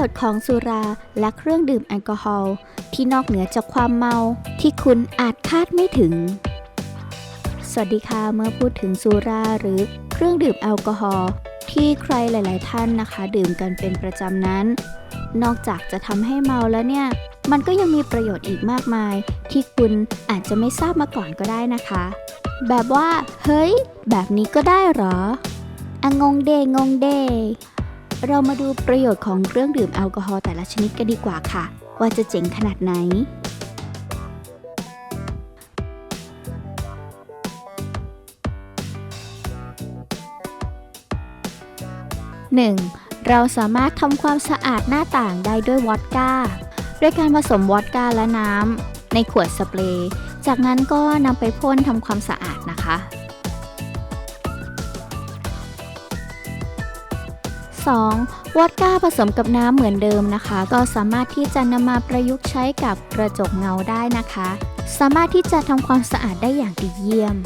โยชน์ของสุราและเครื่องดื่มแอลกอฮอล์ที่นอกเหนือจากความเมาที่คุณอาจคาดไม่ถึง สวัสดีค่ะเมื่อพูดถึงสุราหรือเครื่องดื่มแอลกอฮอล์ที่ใครหลาย ๆ ท่านนะคะ ดื่มกันเป็นประจำนั้น นอกจากจะทำให้เมาแล้วเนี่ย มันก็ยังมีประโยชน์อีกมากมาย ที่คุณอาจจะไม่ทราบมาก่อนก็ได้นะคะ แบบว่า เฮ้ย แบบนี้ก็ได้เหรออะงงเดงงเด เรามาดูประโยชน์ของเครื่องดื่มแอลกอฮอล์แต่ละชนิดกันดีกว่าค่ะ ว่าจะเจ๋งขนาดไหน 1. เราสามารถทำความสะอาดหน้าต่างได้ด้วยวอดก้าด้วยการผสมวอดก้าและน้ำในขวดสเปรย์ จากนั้นก็นำไปพ่นทำความสะอาดนะคะ 2. วอดก้าผสมกับน้ำเหมือนเดิมนะคะ ก็สามารถที่จะนำมาประยุกต์ใช้กับกระจกเงาได้นะคะ สามารถที่จะทำความสะอาดได้อย่างดีเยี่ยม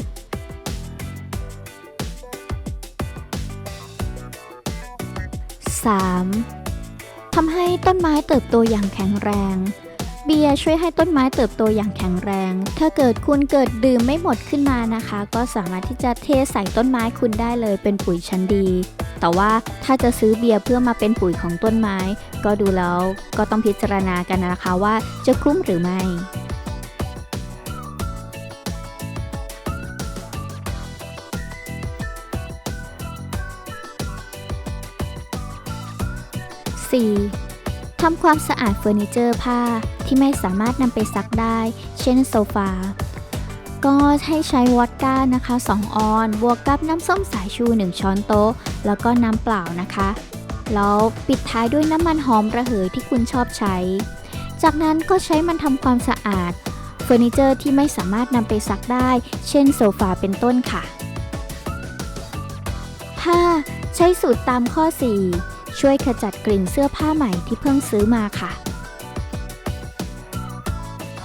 3. ทำให้ต้นไม้เติบโตอย่างแข็งแรง เบียร์ช่วยให้ต้นไม้เติบโตอย่างแข็งแรง ถ้าเกิดคุณเกิดดื่มไม่หมดขึ้นมานะคะ ก็สามารถที่จะเทใส่ต้นไม้คุณได้เลยเป็นปุ๋ยชั้นดี แต่ว่าถ้าจะซื้อเบียร์เพื่อมาเป็นปุ๋ยของต้นไม้ ก็ดูแล้วก็ต้องพิจารณากันนะคะว่าจะคุ้มหรือไม่ 4. ทำความสะอาดเฟอร์นิเจอร์ผ้าที่ไม่สามารถนำไปซักได้ เช่นโซฟา ก็ให้ใช้วอดก้านะคะ 2 ออน บวกกับน้ำส้มสายชู 1 ช้อนโต๊ะ แล้วก็น้ำเปล่านะคะ แล้วปิดท้ายด้วยน้ำมันหอมระเหยที่คุณชอบใช้ จากนั้นก็ใช้มันทำความสะอาดเฟอร์นิเจอร์ที่ไม่สามารถนำไปซักได้ เช่นโซฟาเป็นต้นค่ะ 5. ใช้สูตรตามข้อ 4 ช่วยขจัดกลิ่นเสื้อผ้าใหม่ที่เพิ่งซื้อมาค่ะ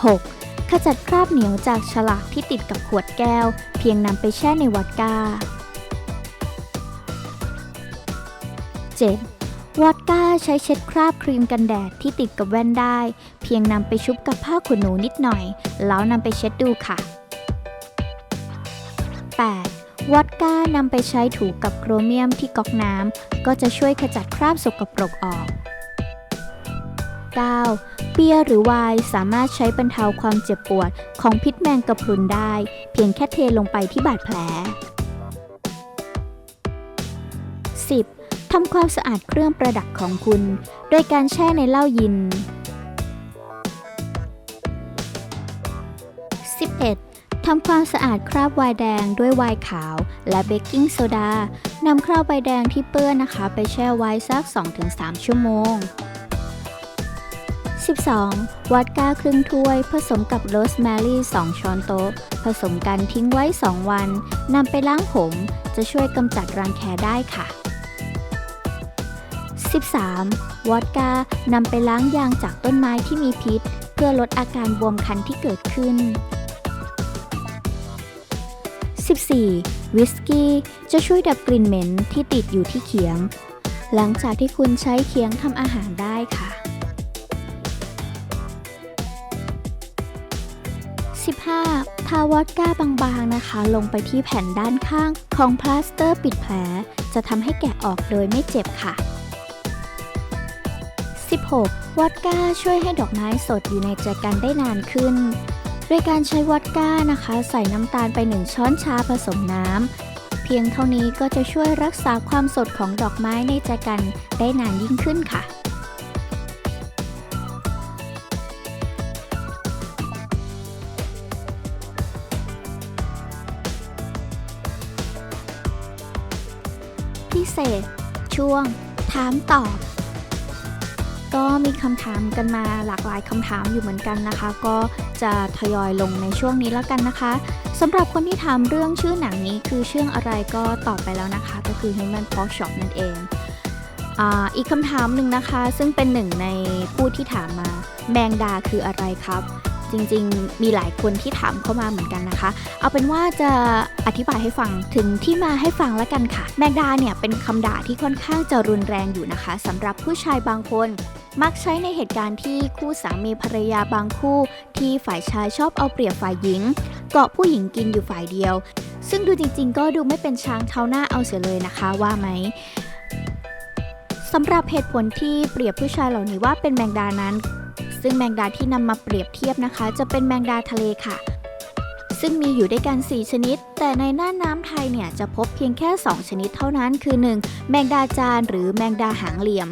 6. ขจัดคราบเหนียวจากฉลากที่ติดกับขวดแก้ว เพียงนำไปแช่ในวอดก้า 7. วอดก้าใช้เช็ดคราบครีมกันแดดที่ติดกับแว่นได้ เพียงนำไปชุบกับผ้าขนหนูนิดหน่อย แล้วนำไปเช็ดดูค่ะ 8. วอดก้านำไปใช้ถูกับโครเมียมที่ก๊อกน้ำก็จะช่วยขจัดคราบสกปรกออก 9. เบียร์หรือไวน์สามารถใช้บรรเทาความเจ็บปวดของพิษแมงกะพรุนได้ เพียงแค่เทลงไปที่บาดแผล 10. ทำความสะอาดเครื่องประดับของคุณ โดยการแช่ในเหล้ายิน 11. ทำความสะอาดคราบไวน์แดงด้วยไวน์ขาว และเบกกิ้งโซดานำคราบไวน์แดงที่เปื้อนนะคะ ไปแช่ไว้สัก 2-3 ชั่วโมง 12. วอดก้าครึ่งถ้วย ผสมกับโรสแมรี่2ช้อนโต๊ะ ผสมกันทิ้งไว้ 2 วันนำไปล้างผม จะช่วยกำจัดรังแคได้ค่ะ 13. วอดก้านำไปล้างยางจากต้นไม้ที่มีพิษ เพื่อลดอาการบวมคันที่เกิดขึ้น 14. วิสกี้จะช่วยดับกลิ่นเหม็นที่ติดอยู่ที่เขียง หลังจากที่คุณใช้เขียงทำอาหารได้ค่ะ 15. ทาวอดก้าบางๆนะคะ ลงไปที่แผ่นด้านข้างของพลาสเตอร์ปิดแผล จะทำให้แกะออกโดยไม่เจ็บค่ะ 16. วอดก้าช่วยให้ดอกไม้สดอยู่ในใจกันได้นานขึ้น โดยการใช้วอดก้านะคะ ใส่น้ำตาลไป 1 ช้อนชาผสมน้ำ เพียงเท่านี้ก็จะช่วยรักษาความสดของดอกไม้ในใจกันได้นานยิ่งขึ้นค่ะ พิเศษ ช่วงถามตอบ ก็มีคำถามกันมาหลากหลายคำถามอยู่เหมือนกันนะคะ ก็จะทยอยลงในช่วงนี้แล้วกันนะคะสำหรับคนที่ถามเรื่องชื่อหนังนี้คือชื่ออะไรก็ตอบไปแล้วนะคะ ก็คือ Human Pork Chop นั่นเองออีกคำถามหนึ่งนะคะ ซึ่งเป็นหนึ่งในผู้ที่ถามมา แมงดาคืออะไรครับ จริง ๆ มีหลายคนที่ถามเข้ามาเหมือนกันนะคะ เอาเป็นว่าจะอธิบายให้ฟังถึงที่มาให้ฟังแล้วกันค่ะ แมงดาเนี่ยเป็นคำด่าที่ค่อนข้างจะรุนแรงอยู่นะคะสำหรับผู้ชายบางคน มักใช้ในเหตุการณ์ที่คู่สามีภรรยาบางคู่ ที่ฝ่ายชายชอบเอาเปรียบฝ่ายหญิง เกาะผู้หญิงกินอยู่ฝ่ายเดียว ซึ่งดูจริง ๆ ก็ดูไม่เป็นช้างเท้าหน้าเอาเสียเลยนะคะว่าไหมสำหรับเหตุผลที่เปรียบผู้ชายเหล่านี้ว่าเป็นแมงดานั้น ซึ่งแมงดาที่นำมาเปรียบเทียบนะคะ จะเป็นแมงดาทะเลค่ะ ซึ่งมีอยู่ด้วยกัน 4 ชนิด แต่ในน่านน้ำไทยเนี่ยจะพบเพียงแค่ 2 ชนิดเท่านั้น คือ 1. แมงดาจานหรือแมงดาหางเหลี่ยม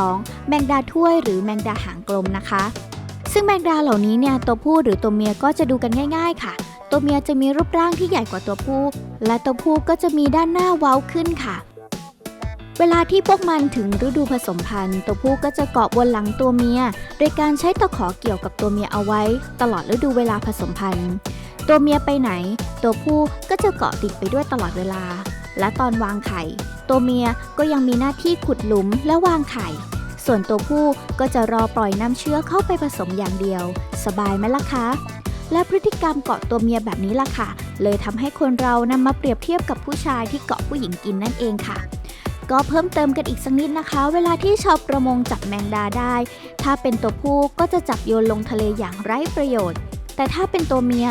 2. แมงดาถ้วยหรือแมงดาหางกลมนะคะ ซึ่งแมงดาเหล่านี้เนี่ยตัวผู้หรือตัวเมียก็จะดูกันง่าย ๆ ค่ะ ตัวเมียจะมีรูปร่างที่ใหญ่กว่าตัวผู้ และตัวผู้ก็จะมีด้านหน้าเว้าขึ้นค่ะ เวลาที่พวกมันถึงฤดูผสมพันธุ์ ตัวผู้ก็จะเกาะบนหลังตัวเมีย โดยการใช้ตะขอเกี่ยวกับตัวเมียเอาไว้ ตลอดฤดูเวลาผสมพันธุ์ ตัวเมียไปไหน ตัวผู้ก็จะเกาะติดไปด้วยตลอดเวลา และตอนวางไข่ ตัวเมียก็ยังมีหน้าที่ขุดหลุมและวางไข่ ส่วนตัวผู้ก็จะรอปล่อยน้ำเชื้อเข้าไปผสมอย่างเดียว สบายไหมล่ะคะ และพฤติกรรมเกาะตัวเมียแบบนี้ล่ะค่ะ เลยทำให้คนเรานำมาเปรียบเทียบกับผู้ชายที่เกาะผู้หญิงกินนั่นเองค่ะ ก็เพิ่มเติมกันอีกสักนิดนะคะ เวลาที่ชาวประมงจับแมงดาได้ ถ้าเป็นตัวผู้ก็จะจับโยนลงทะเลอย่างไร้ประโยชน์ แต่ถ้าเป็นตัวเมีย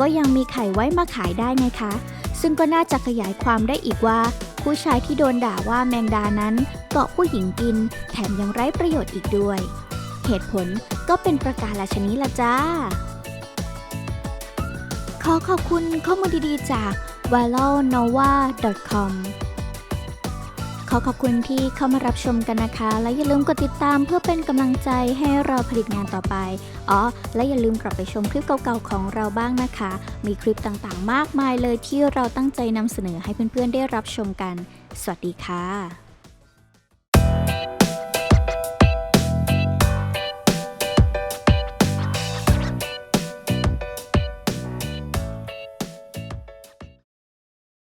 ก็ยังมีไข่ไว้มาขายได้ไงคะ ซึ่งก็น่าจะขยายความได้อีกว่า ผู้ชายที่โดนด่าว่าแมงดานั้นเกาะผู้หญิงกิน แถมยังไร้ประโยชน์อีกด้วย เหตุผลก็เป็นประการละชนี้ละจ้า ขอขอบคุณข้อมูลดีๆจาก v a l o n o v a c o m อขอบคุณที่เข้ามารับชมกันนะคะ และอย่าลืมกดติดตามเพื่อเป็นกำลังใจให้เราผลิตงานต่อไป อ๋อ และอย่าลืมกลับไปชมคลิปเก่าๆของเราบ้างนะคะ มีคลิปต่างๆ มากมายเลยที่เราตั้งใจนำเสนอให้เพื่อนๆได้รับชมกัน สวัสดีค่ะ